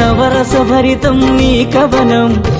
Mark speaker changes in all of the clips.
Speaker 1: నవరసభరితం నీ కవనం.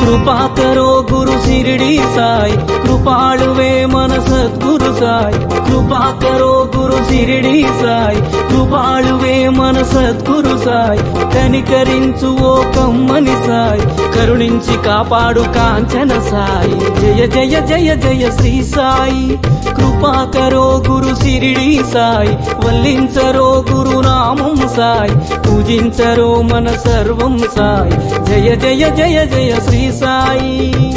Speaker 1: కృపాకరో గురు సిరిడి సాయి. కృపాళువే మన సద్గురు సాయి. కృపాకరో గురు సిరిడి సాయి. కృపాళువే మన సద్గురు సాయి. కనికరించు ఓ కమ్మని సాయి. కరుణించి కాపాడు కాంచన సాయి. జయ జయ జయ జయ శ్రీ సాయి. కృపాకరో గురు సిరిడి సాయి. వల్లించరో గురు నామం సాయి. పూజించరో మన సర్వం సాయి. జయ జయ జయ జయ శ్రీ సాయి.